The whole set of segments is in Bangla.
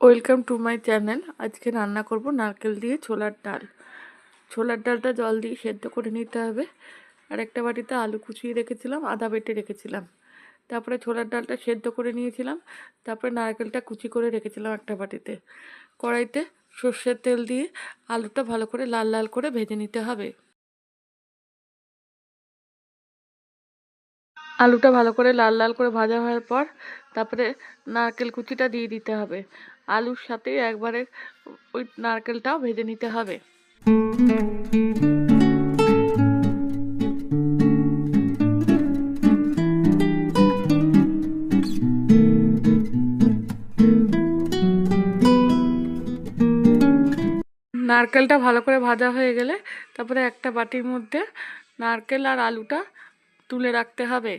ওয়েলকাম টু মাই চ্যানেল আজকে রান্না করব নারকেল দিয়ে ছোলার ডাল। ছোলার ডালটা জল দিয়ে সেদ্ধ করে নিতে হবে। আর একটা বাটিতে আলু কুচিয়ে রেখেছিলাম, আদা বেটে রেখেছিলাম। তারপরে ছোলার ডালটা সেদ্ধ করে নিয়েছিলাম। তারপরে নারকেলটা কুচি করে রেখেছিলাম একটা বাটিতে। কড়াইতে সর্ষের তেল দিয়ে আলুটা ভালো করে লাল লাল করে ভেজে নিতে হবে। আলুটা ভালো করে লাল লাল করে ভাজা হওয়ার পর তারপরে নারকেল কুচিটা দিয়ে দিতে হবে। আলুর সাথে একবারে ওই নারকেলটাও ভেজে নিতে হবে। নারকেলটা ভালো করে ভাজা হয়ে গেলে তারপরে একটা বাটির মধ্যে নারকেল আর আলুটা তুলে রাখতে হবে।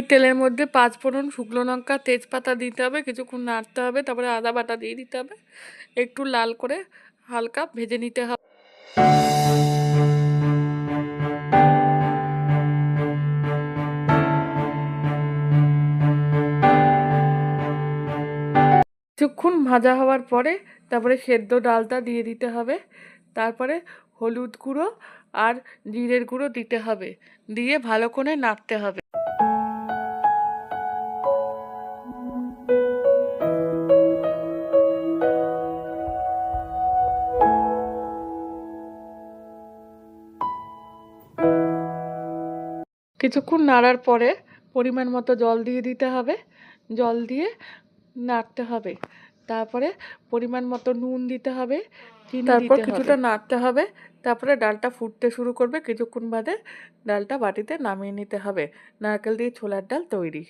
ওই তেলের মধ্যে পাঁচ ফোড়ন শুকনো লঙ্কা, তেজপাতা দিতে হবে, কিছুক্ষণ নাড়তে হবে, তারপরে আদা বাটা দিয়ে দিতে হবে। একটু লাল করে হালকা ভেজে নিতে হবে। কিছুক্ষণ ভাজা হওয়ার পরে তারপরে সেদ্ধ ডালটা দিয়ে দিতে হবে। তারপরে হলুদ গুঁড়ো আর জিরের গুঁড়ো দিতে হবে। দিয়ে ভালো করে নাড়তে হবে। কিছুক্ষণ নাড়ার পরে পরিমাণ মতো জল দিয়ে দিতে হবে। জল দিয়ে নাড়তে হবে। তারপরে পরিমাণ মতো নুন দিতে হবে তারপর কিছুটা নাড়তে হবে তারপরে ডালটা ফুটতে শুরু করবে। কিছুক্ষণ বাদে ডালটা বাটিতে নামিয়ে নিতে হবে। নারকেল দিয়ে ছোলার ডাল তৈরি।